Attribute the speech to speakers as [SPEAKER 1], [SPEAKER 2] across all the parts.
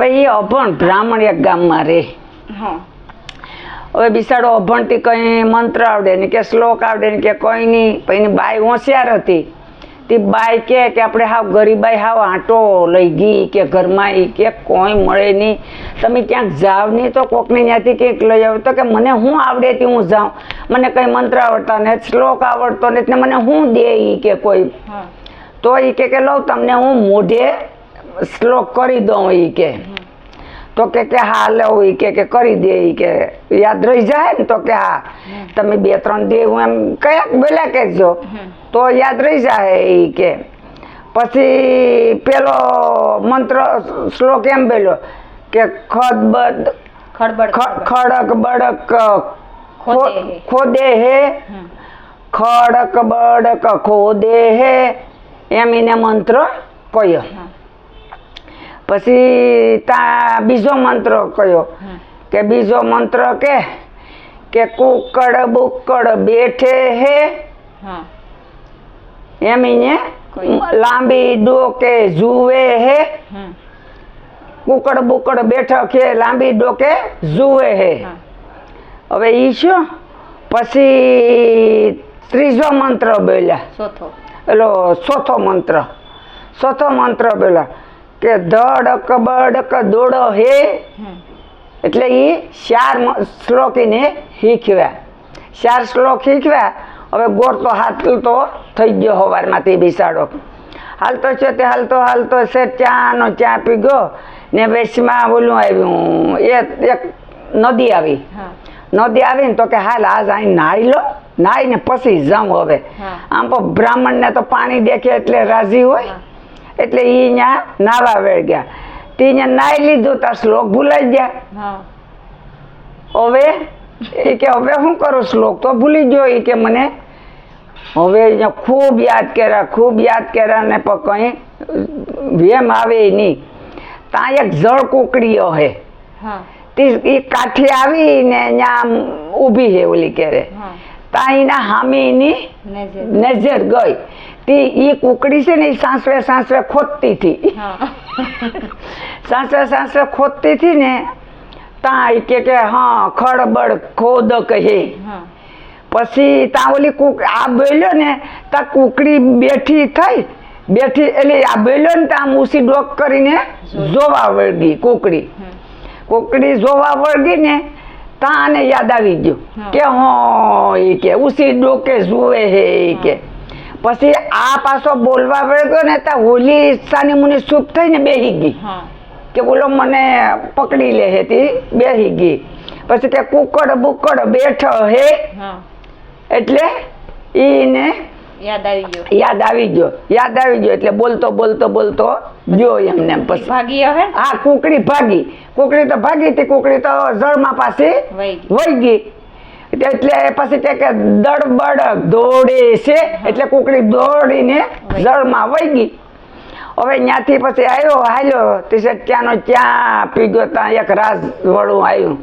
[SPEAKER 1] હવે એ અભણ બ્રાહ્મણ એક ગામમાં રહે
[SPEAKER 2] હા.
[SPEAKER 1] હવે બિસાડો અભણથી કંઈ મંત્ર આવડે ને કે શ્લોક આવડે ને કે કંઈ નહીં પછી બાઈ હોશિયાર હતી. તે બાઈ કે કે આપણે હાવ ગરીબાઈ હાવ આંટો લઈ ગઈ કે ઘરમાં એ કે કોઈ મળે નહીં. તમે ક્યાંક જાવ નહીં તો કોકને ત્યાંથી કંઈક લઈ આવો. તો કે મને હું આવડે તે હું જાઉં? મને કંઈ મંત્ર આવડતા ને શ્લોક આવડતો ને મને હું દે એ કે કોઈ? તો એ કે કે લઉં તમને હું મોઢે શ્લોક કરી દઉં એ કે. તો કે કે હા લેવું એ કે કે કરી દે એ કે. યાદ રહી જાય ને તો કે હા તમે બે ત્રણ દે હું એમ કયાક બોલ્યા કહેજો તો યાદ રહી જાય એ કે. પછી પેલો મંત્ર શ્લોક એમ બોલ્યો કે ખદ બદ ખડક બડક
[SPEAKER 2] ખોદે હે.
[SPEAKER 1] ખડક બડક ખોદે હે. એમ એને મંત્ર કયો.
[SPEAKER 2] હા.
[SPEAKER 1] પછી ત્યાં બીજો મંત્ર કયો? કે બીજો મંત્ર કે કે કુકડ બુકડ બેઠે હે. એમ
[SPEAKER 2] ઈને
[SPEAKER 1] લાંબી ડોકે જુએ હે. કુકડ બુકડ બેઠક હે લાંબી ડોકે જુએ હે. હવે ઈ શું? પછી ત્રીજો મંત્ર બોલ્યા.
[SPEAKER 2] ચોથો.
[SPEAKER 1] પેલો ચોથો મંત્ર. ચોથો મંત્ર પેલા કે ધડક બડક દોડો હે. એટલે એ ચાર શ્લોકીને શ્લોક એને શીખવ્યા. ચાર શ્લોક શીખવ્યા. હવે ગોરતો હાલતો થઈ ગયો હવારમાંથી બિસાડો. હાલતો છે તે હાલતો હાલતો છે ચાનો ચા પી ગયો ને વેચમાં ઓલું આવ્યું એ એક નદી આવી. નદી આવીને તો કે હાલ આજ અહીં નાહી લો નાહીને પછી જાઉં હવે. આમ તો બ્રાહ્મણને તો પાણી દેખે એટલે રાજી હોય. એટલે એ અહીંયા નાવા વેળ ગયા તે અહીંયા નાઈ લીધું તાર શ્લોક ભૂલાઈ ગયા. હવે એ કે હવે હું કરું શ્લોક? તો ભૂલી ગયો એ કે મને હવે અહીંયા ખૂબ યાદ કર્યા ખૂબ યાદ કર્યા ને પણ કંઈ વેમ આવે નહીં. ત્યાં એક જળ કુકડી હે. તે એ કાઠી આવીને અહીંયા ઊભી છે ઓલી કેરે
[SPEAKER 2] હા
[SPEAKER 1] ત્યાં એના હામીની
[SPEAKER 2] નજર.
[SPEAKER 1] નજર ગઈ. તે એ કુકડી છે ને એ સાસવે સાસવે ખોદતી હતી.
[SPEAKER 2] સાસરે
[SPEAKER 1] સાસવે ખોદતી હતી ને ત્યાં કે કે હા ખડબડ ખોદ કહે પછી ત્યાં ઓલી કુક આ બોલ્યો ને ત્યાં કુકડી બેઠી થઈ બેઠી એટલે આ બોલ્યો ને ત્યાં મૂસી ડોક કરીને જોવા વળગી કુકડી.
[SPEAKER 2] હમ.
[SPEAKER 1] કુકડી જોવા વળગી ને ત્યાં આને યાદ આવી ગયું કે હો એ કે ઉસી ડોકે જુએ હે એ કે. પછી આ પાછો બોલવા વળગ્યો ને ત્યાં હોલી સાની મુની ચૂપ થઈને બેહી ગઈ. કે બોલો મને પકડી લે હેતી બેહી ગઈ. પછી કે કુકડ બુકડ બેઠો હે. એટલે ઈને
[SPEAKER 2] યાદ આવી ગયો.
[SPEAKER 1] યાદ આવી ગયો. યાદ આવી ગયો એટલે બોલતો બોલતો બોલતો ગયો એમને પછી
[SPEAKER 2] ભાગી હવે?
[SPEAKER 1] હા કુકડી ભાગી. કુકડી તો ભાગી હતી કુકડી તો જળમાં પાછી
[SPEAKER 2] વહી ગઈ.
[SPEAKER 1] એટલે પછી કે દડબડ દોડે છે એટલે કુકડી દોડીને. જળમાં વહી ગઈ. હવે ત્યાંથી પછી આવ્યો હાલ્યો. તે ત્યાંનો ત્યાં પી ગયો ત્યાં એક રાજ વળું આવ્યું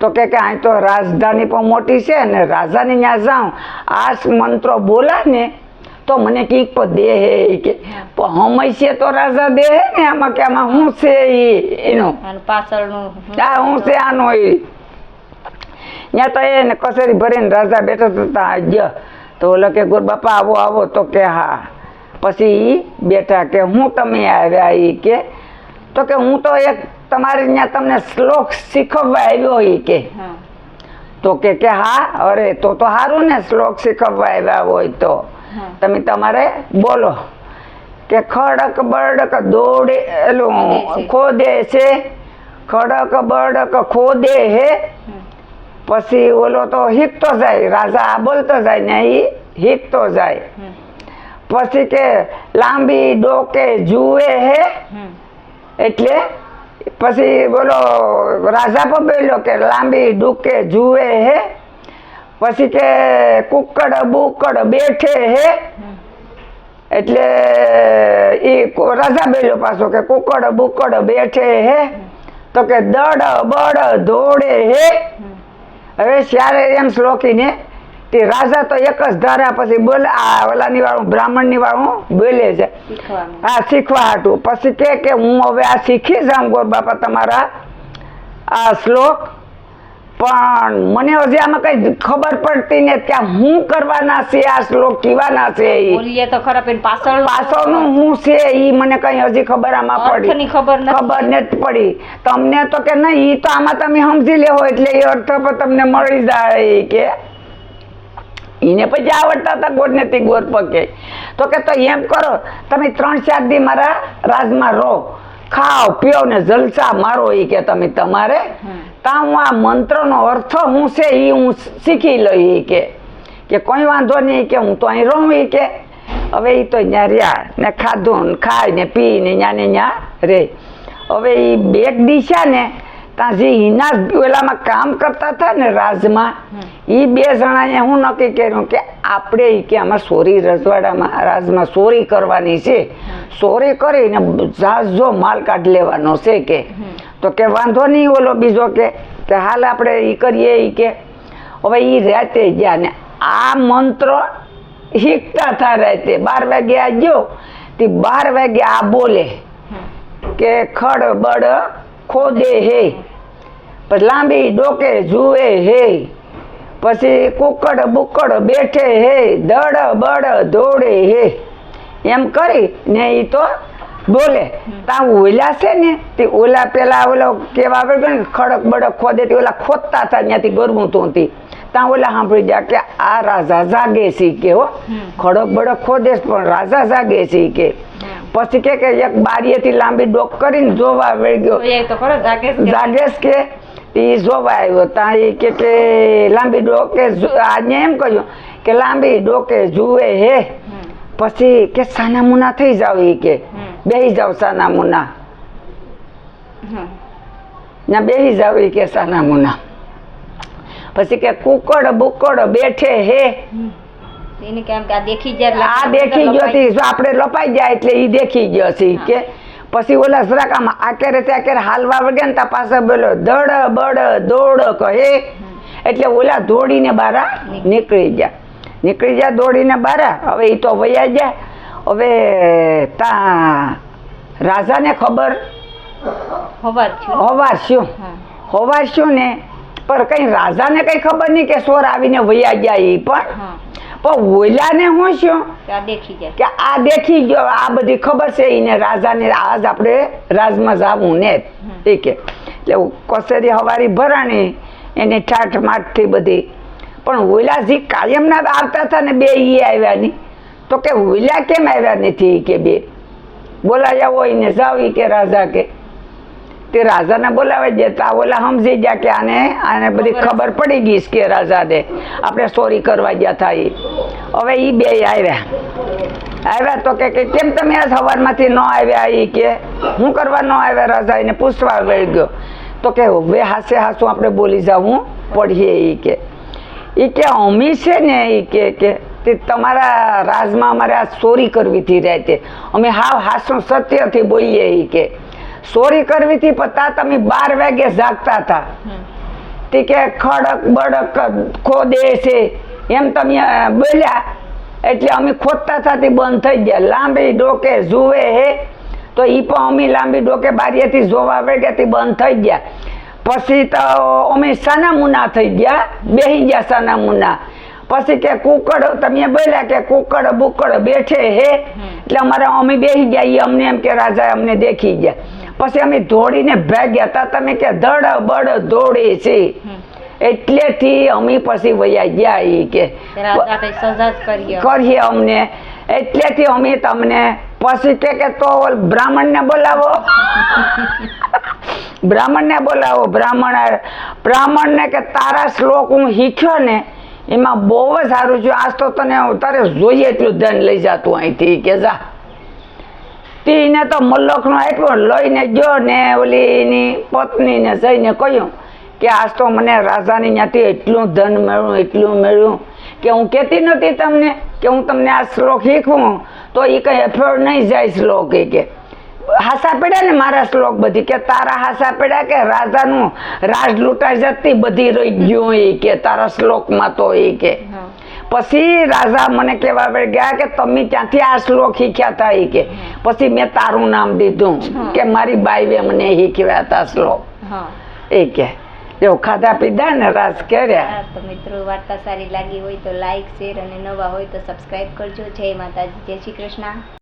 [SPEAKER 1] તો કે કે અહીં તો રાજધાની પણ મોટી છે ને રાજાની ત્યાં જાઉં. આ મંત્રો બોલા ને તો મને કીક પણ દે હે કે હમય છે તો રાજા દે હે ને આમાં કે આમાં શું છે એનું.
[SPEAKER 2] અને પાછળનું
[SPEAKER 1] આ હું છે આનો એ ત્યાં તો એને કસેરી ભરીને રાજા બેઠા હતા ગયો તો ઓલો કે ગુરુ બાપા આવો આવો. તો કે હા. પછી બેઠા કે હું તમે આવ્યા એ કે તો કે હું તો એક તમારે ત્યાં તમને શ્લોક શીખવવા આવ્યો હોય કે. તો કે કે હા અરે તો તો સારું ને શ્લોક શીખવવા આવ્યા હોય તો. તમે તમારે બોલો. કે ખડક બડક દોડે એલું ખોદે છે. ખડક બડક ખોદે હે. પછી ઓલો તો હીકતો જાય રાજા આ બોલતો જાય ને એ હીકતો જાય. પછી કે લાંબી ડોકે જુએ હે. એટલે પછી બોલો રાજા પણ બોલ્યો કે લાંબી ડૂકે જુએ હે પછી કે કુકડ બુકડ બેઠે હે એટલે એ રાજા બેલો પાછો કે કુકડ બુકડ બેઠે હે તો કે દડ બડ દોડે હે. હવે શ્યારે એમ શ્લોકીને તે રાજા તો એક જ ધારા પછી બોલ આ ઓલાની વાળું બ્રાહ્મણની વાળું બોલે છે. આ શીખવા હાટું. પછી કે કે હું હવે આ શીખી જાઉં ગોર બાપા તમારા આ શ્લોક. પણ મને હજી આમાં કઈ ખબર પડતી ને કે હું કરવાના છે આ શ્લોક કીવાના છે
[SPEAKER 2] બોલીએ તો ખરા પણ પાછળ
[SPEAKER 1] પાછળનું હું છે ઈ મને કઈ હજી ખબર આમાં પડી.
[SPEAKER 2] ખબર.
[SPEAKER 1] ખબર નથી પડી. તમને તો કે નહીં ઈ તો આમાં તમે સમજી લેવો એટલે એ અર્થ પર તમને મળી જાય કે. એને પછી આવડતા હતા ગોરનેથી ગોર પકે. તો કે તો એમ કરો તમે ત્રણ ચાર દી મારા રાજમાં રહો. ખાઓ પીઓ ને જલસા મારો એ કે તમે તમારે. તા હું આ મંત્રનો અર્થ હું છે એ હું શીખી લઈ કે. કે કોઈ વાંધો નહીં કે હું તો અહીં રહું એ કે. હવે એ તો ત્યાં રહ્યા ને ખાધું ને ખાય ને પી ને ત્યાં ને ત્યાં રે. હવે એ બેગ દિશા ને ત્યાં જે હિના પેલામાં કામ કરતા હતા ને રાજમાં એ બે જણાએ હું નક્કી કર્યું કે આપણે કે આમાં સોરી રજવાડામાં રાજમાં સોરી કરવાની છે. સોરી કરીને જાજો માલ કાઢી લેવાનો છે કે તો કે વાંધો નહીં ઓલો બીજો કે હાલ આપણે એ કરીએ એ કે. હવે એ રાતે ગયા ને આ મંત્ર શીખતા થા રાતે. બાર વાગે આ ગયો. તે બાર વાગે આ બોલે કે ખડ બડ ખોદે હે. પછી લાંબી ડોકે જુએ હે. પછી કુકડ બુકડ બેઠે હે દડ બડ દોડે હે. એમ કરી ને એ તો બોલે. તા ઓલા છે ને તે ઓલા પેલા ઓલો કેવા આવે ને ખડક બડક ખોદે તે ઓલા ખોદતા હતા ત્યાંથી ગરબું તોંતી ત્યાં ઓલા સાંભળી ગયા કે આ રાજા જાગે છે કે હો. ખડક બડક ખોદે પણ રાજા જાગે છે કે. પછી કે કે એક બારીએથી લાંબી ડોક કરીને જોવા વળી ગયો.
[SPEAKER 2] જોઈએ તો ખરો જાગે છે કે.
[SPEAKER 1] જાગેશ કે એ જોવા આવ્યો. ત્યાં એ કે કે લાંબી ડોકે આજે એમ કહ્યું કે લાંબી ડોકે જુએ હે. પછી કે સાના મુના થઈ જાવ એ કે. બેહી જાવ સાના મુના. ના બેહી જાવ એ કે સાના મુના. પછી કે કુકડ બુકડ બેઠે હે.
[SPEAKER 2] એને કેમ કે આ દેખી જાય
[SPEAKER 1] આ દેખી ગયો તી. જો આપણે લપાઈ જાય એટલે એ દેખી ગયો છે કે પછી ઓલા જરાક આમ આકેરે ત્યાકેરે હાલવા વગે ને તા પાસે બોલો દડ બડ દોડ કહે. એટલે ઓલા દોડીને બારા નીકળી. ગયા. નીકળી ગયા દોડીને બારા. હવે એ તો વયા ગયા. હવે તા રાજાને ખબર?
[SPEAKER 2] હોવાર
[SPEAKER 1] શું હોવાર શું ને પર કઈ રાજાને કઈ ખબર નહીં કે સોર આવીને વયા ગયા એ પણ. પણ ઓલાને હું શું?
[SPEAKER 2] દેખી જાય.
[SPEAKER 1] કે આ દેખી ગયો આ બધી ખબર છે એને રાજાને આજ આપણે રાજમાં જાવું ને એ કે એટલે કસેરી હવારી ભરાણી એની ઠાઠ માઠથી બધી. પણ ઓલાજી કાયમના આવતા હતા ને બે ઈ આવ્યા નહીં તો કે ઓલા કેમ આવ્યા નથી કે બે? બોલાયા હોય ને જાવ કે રાજા કે. તે રાજાને બોલાવે દેતા ઓલા સમજી ગયા કે આને આને બધી ખબર પડી ગઈ કે રાજાને. આપણે ચોરી કરવા ગયા હતા એ હવે એ બે આવ્યા. આવ્યા તો કે કે કેમ તમે આ સવારમાંથી ન આવ્યા એ કે? હું કરવા ન આવ્યા રાજા? એને પૂછવા વળી ગયો. તો કે હવે હાસે હાસું આપણે બોલી જવું પડીએ એ કે. એ કે અમી છે ને એ કે કે તે તમારા રાજમાં અમારે આ ચોરી કરવી હતી રાતે. અમે હાવ હાસું સત્યથી બોલીએ એ કે. ચોરી કરવી હતી પણ તા તમે બાર વાગે જાગતા હતા. તે કે ખડક બડક ખોદે છે. એમ તમે બોલ્યા. એટલે અમે ખોદતા થતી બંધ થઈ ગયા. લાંબી ડોકે જુએ હે. તો એ પણ અમે લાંબી ડોકે બારીએથી જોવા વેગ્યાથી બંધ થઈ ગયા. પછી તો અમે સાના મુના થઈ ગયા. બેહી ગયા સાના મુના. પછી કે કુકડ તમે બોલ્યા કે કુકડ બુકડ બેઠે હે. એટલે અમારા અમે બેહી ગયા. એ અમને એમ કે રાજા અમને દેખી ગયા. પછી અમે દોડીને ભાગ્યા હતા તમે કે દડ બડ દોડે છે. એટલેથી અમે પછી વયા ગયા એ કે કરીએ અમને. એટલેથી અમે તમને પછી કે કે તો બ્રાહ્મણ બ્રાહ્મણને બોલાવો. બ્રાહ્મણને બોલાવો. બ્રાહ્મણ બ્રાહ્મણને કે તારા શ્લોક હું શીખ્યો ને એમાં બહુ જ સારું છે. આજ તો તને તારે જોઈએ એટલું ધન લઈ જાતું અહીંથી. કે જા. તીને તો મલ્લખનો આપ્યો લઈને ગયો ને ઓલી એની પત્નીને જઈને કહ્યું કે આજ તો મને રાજાની ત્યાંથી એટલું ધન મળ્યું, એટલું મળ્યું કે હું કહેતી નથી તમને કે હું તમને આ શ્લોક શીખવું. તો એ કંઈ એફોર્ડ નહીં જાય શ્લોક એ કે. હાસા પડ્યા ને મારા શ્લોક બધી કે તારા હાસા પડ્યા કે રાજાનું રાજ લૂંટાઈ જતી બધી રહી ગયું એ કે તારા શ્લોકમાં તો એ કે. પછી રાજા મને કહેવા ગયા કે તમે ક્યાંથી આ શ્લોક શીખ્યા હતા એ કે? પછી મેં તારું નામ દીધું કે મારી બાઈએ મને શીખવ્યા હતા શ્લોક. એ કે જો ખાધા પીધા ને રાસ કર્યા.
[SPEAKER 2] તો મિત્રો વાર્તા સારી લાગી હોય તો લાઈક શેર અને નવા હોય તો સબસ્ક્રાઈબ કરજો. જય માતાજી જય શ્રી કૃષ્ણ.